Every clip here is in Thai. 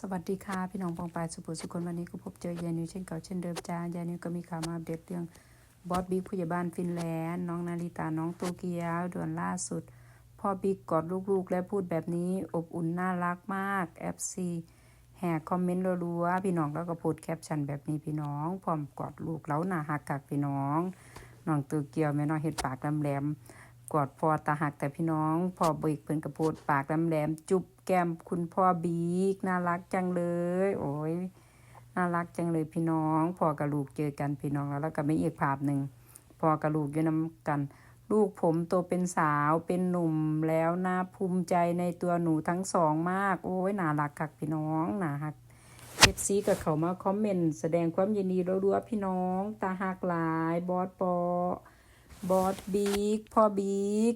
สวัสดีค่ะ พี่น้องปองปายสุภุสุคนวันนี้ก็พบเจอยายนิวเช่นเก่าเช่นเดิมจ้ายายนิวก็มีข่าวมาอัปเดตเรื่องบอสบิ๊กผู้ใหญ่บ้านฟินแลนด์น้องนาริตาน้องโตเกียวด่วนล่าสุด พ่อบิ๊กกอดลูกๆ และพูดแบบนี้อบอุ่นน่ารักมาก FC แห่คอมเมนต์รัวๆพี่น้องแล้วก็พสต์แคปชั่นแบบนี้พี่น้องพร้อมกอดลูกแล้วหนาหักกักพี่น้องน้องโตเกียวแม่น้องเห็ดปากแหลมๆ กอดพ่อตาหักแต่พี่น้องพ่อเบิกเพิ่นกระโพดปากแหลมๆจุบแก้มคุณพ่อบิ๊กน่ารักจังเลย โอ้ยน่ารักจังเลยพี่น้องพ่อกับลูกเจอกันพี่น้องแล้วแล้วก็ไม่อีกภาพหนึ่งพ่อกับลูกอยู่นำกัน ลูกผมโตเป็นสาวเป็นหนุ่มแล้วน่าภูมิใจในตัวหนูทั้งสองมาก โอ้ยน่ารักคักพี่น้องน่ารักเอฟซีกับเขามาคอมเมนต์แสดงความยินดีรัวๆพี่น้อง ตาหักหลายบอสปอ บอสบิ๊กพ่อบิ๊ก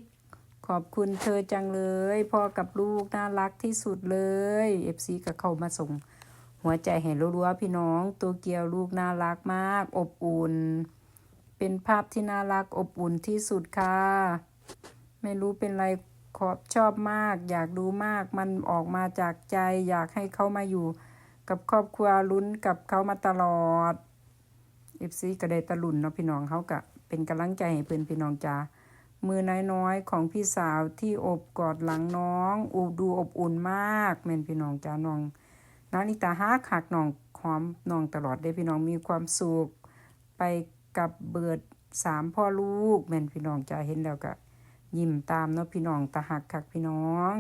ขอบคุณเธอจังเลย พ่อกับลูกน่ารักที่สุดเลยเอฟซีกับเขามาส่ง หัวใจให้รัวๆพี่น้องตัวเกียวลูกน่ารักมาก อบอุ่น เป็นภาพที่น่ารักอบอุ่นที่สุดค่ะ ไม่รู้เป็นไรขอบชอบมาก อยากดูมากมันออกมาจากใจ อยากให้เขามาอยู่ กับครอบครัวลุ้นกับเขามาตลอดเอฟซีก็ได้ตะลุนเนาะพี่น้องเขากะ เป็นกำลังใจให้เพื่อนพี่น้องจ้ามือน้อยๆของพี่สาวที่อบกอดหลังน้องอูดูอบอุ่นมากแม่นพี่น้องจ้าน้องนานิตาฮักหักน้องหอมน้องตลอดได้พี่น้องมีความสุขไปกับเบิดสามพ่อลูกแม่นพี่น้องจ้าเห็นแล้วก็ยิ้มตามเนาะพี่น้องตาหักคักพี่น้อง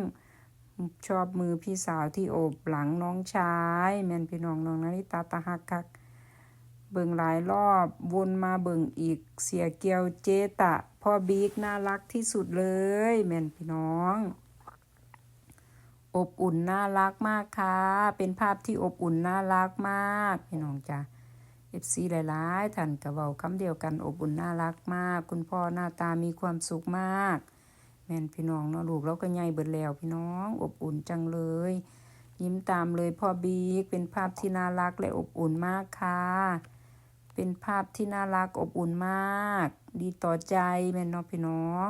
ชอบมือพี่สาวที่โอบหลังน้องชาย แม่นพี่น้องน้องนาริตาตาหักคัก เบิ่งหลายรอบวนมาเบิ่งอีกเสียเกียวเจตะพ่อบิ๊กน่ารักที่สุดเลย แม่นพี่น้อง อบอุ่นน่ารักมากค่ะ เป็นภาพที่อบอุ่นน่ารักมาก พี่น้องจ้ะเอฟซีหลายๆท่านกระเว้าคำเดียวกันอบอุ่นน่ารักมาก คุณพ่อหน้าตามีความสุขมาก แม่นพี่น้องเนาะลูกเราก็ใหญ่เบิดแล้วพี่น้อง อบอุ่นจังเลย ยิ้มตามเลยพ่อบิ๊กเป็นภาพที่น่ารักและอบอุ่นมากค่ะ เป็นภาพที่น่ารักอบอุ่นมาก ดีต่อใจแม่นเนาะพี่น้อง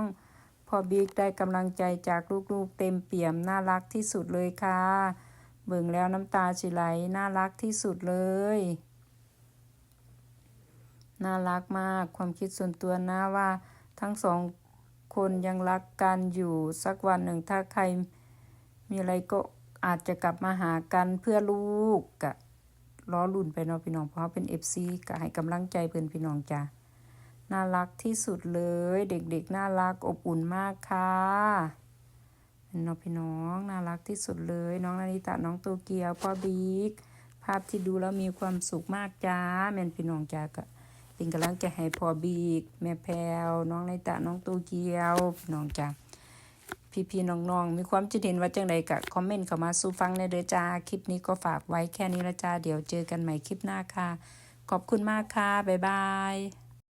พ่อบิ๊กได้กำลังใจจากลูกๆ เต็มเปี่ยมน่ารักที่สุดเลยค่ะ เบิ่งแล้วน้ำตาสิไหลน่ารักที่สุดเลยน่ารักมากความคิดส่วนตัวนะว่า ทั้งสองคนยังรักกันอยู่สักวันหนึ่งถ้าใครมีอะไรก็อาจจะกลับมาหากันเพื่อลูกกะ ล้อลุ่นไปเนาะพี่น้องเพราะเป็นเอฟซีก็ให้กำลังใจเพื่อนพี่น้องจ้าน่ารักที่สุดเลย เด็กๆ น่ารักอบอุ่นมากค่ะเป็นน้องพี่น้องน่ารักที่สุดเลย น้องนาริตะน้องโตเกียวพ่อบิ๊กภาพที่ดูแล้วมีความสุขมากจ้าแม่นพี่น้องจ้าก็เป็นกำลังใจให้พ่อบีกแม่แพรวน้องในตะน้องตูเกียวพี่น้องจ้า พี่ๆน้องๆ มีความคิดเห็นว่าจังใดกะคอมเมนต์เข้ามาสู่ฟังในเด้อจ้า คลิปนี้ก็ฝากไว้แค่นี้ละจ้า เดี๋ยวเจอกันใหม่คลิปหน้าค่ะ ขอบคุณมากค่ะ บ๊ายบาย